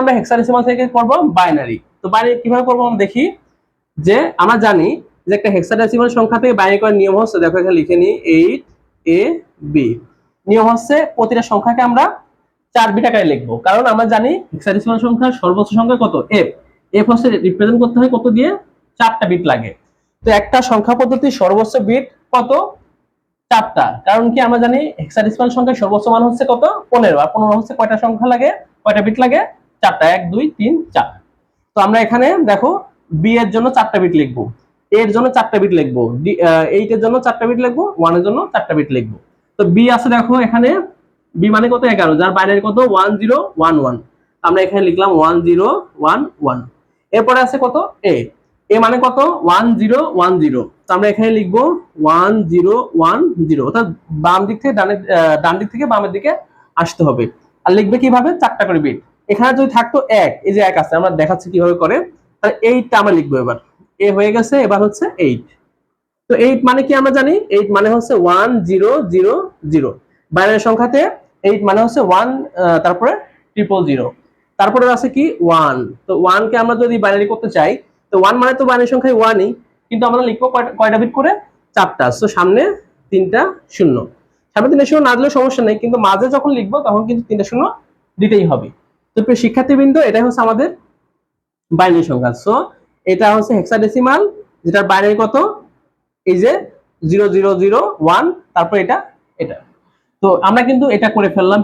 আমরা হেক্সাডেসিমাল থেকে করব বাইনারি তো বাইনারি কীভাবে করব আমরা দেখি? যে আমরা জানি যে একটা হেক্সাডেসিমাল সংখ্যা থেকে বাইনারি করার নিয়ম হচ্ছে, দেখো এখানে লিখে নিই এইট এ বি নিয়ম হচ্ছে প্রতিটা সংখ্যাকে আমরা চার বিট আকারে লিখব। কারণ আমরা জানি হেক্সাডেসিমাল সংখ্যার সর্বোচ্চ সংখ্যা কত? এফ এফ হচ্ছে রিপ্রেজেন্ট করতে হয় কত দিয়ে? চারটা বিট লাগে। তো একটা সংখ্যা পদ্ধতির সর্বোচ্চ বিট কত? চারটা। কারণ কি আমরা জানি হেক্সাডেসিমাল সংখ্যার সর্বোচ্চ মান হচ্ছে কত? পনেরো। আর পনেরো হচ্ছে কয়টা সংখ্যা লাগে? কয়টা বিট লাগে? চারটা এক দুই তিন চার। তো আমরা এখানে দেখো বি এর জন্য চারটা বিট লিখব এর জন্য চারটা বিট লিখব এইট এর জন্য চারটা বিট লিখব ওয়ানের জন্য চারটা বিট লিখব। তো বি আছে দেখো এখানে বি মানে কত? এগারো যার বাইরের কত? ওয়ান জিরো ওয়ান ওয়ান আমরা এখানে লিখলাম ওয়ান জিরো ওয়ান ওয়ান এরপরে আছে কত? এ এ মানে কত? ওয়ান জিরো ওয়ান জিরো তো আমরা এখানে লিখব ওয়ান জিরো ওয়ান জিরো অর্থাৎ বাম দিক থেকে আহ, ডান দিক থেকে বামের দিকে আসতে হবে। আর লিখবে কীভাবে? চারটা করে বিট এখানে যদি থাকতো এক, এই যে এক আছে, আমরা দেখাচ্ছি কীভাবে করে। তাহলে এইটটা আমরা লিখব এবার। এ হয়ে গেছে, এবার হচ্ছে এইট তো এইট মানে কি আমরা জানি? এইট মানে হচ্ছে ওয়ান জিরো জিরো জিরো বাইরের সংখ্যাতে এইট মানে হচ্ছে ওয়ান তারপরে ট্রিপল জিরো তারপরে আছে কি? ওয়ান তো ওয়ানকে আমরা যদি বাইনারি করতে চাই, তো ওয়ান মানে তো বাইনারি সংখ্যায় ওয়ানই কিন্তু আমরা লিখব কয়টা বিট করে? চারটা। তো সামনে তিনটা শূন্য। সামনে তিনটা শূন্য না দিলে সমস্যা নেই, কিন্তু মাঝে যখন লিখব তখন কিন্তু তিনটা শূন্য দিতেই হবে। তো প্রিয় শিক্ষার্থীবৃন্দ, এটাই হচ্ছে আমাদের বাইনারি সংখ্যা। সো এটা হচ্ছে হেক্সাডেসিমাল যেটার বাইনারি কত? এই যে জিরো জিরো জিরো ওয়ান তারপর এটা এটা। তো আমরা কিন্তু এটা করে ফেললাম।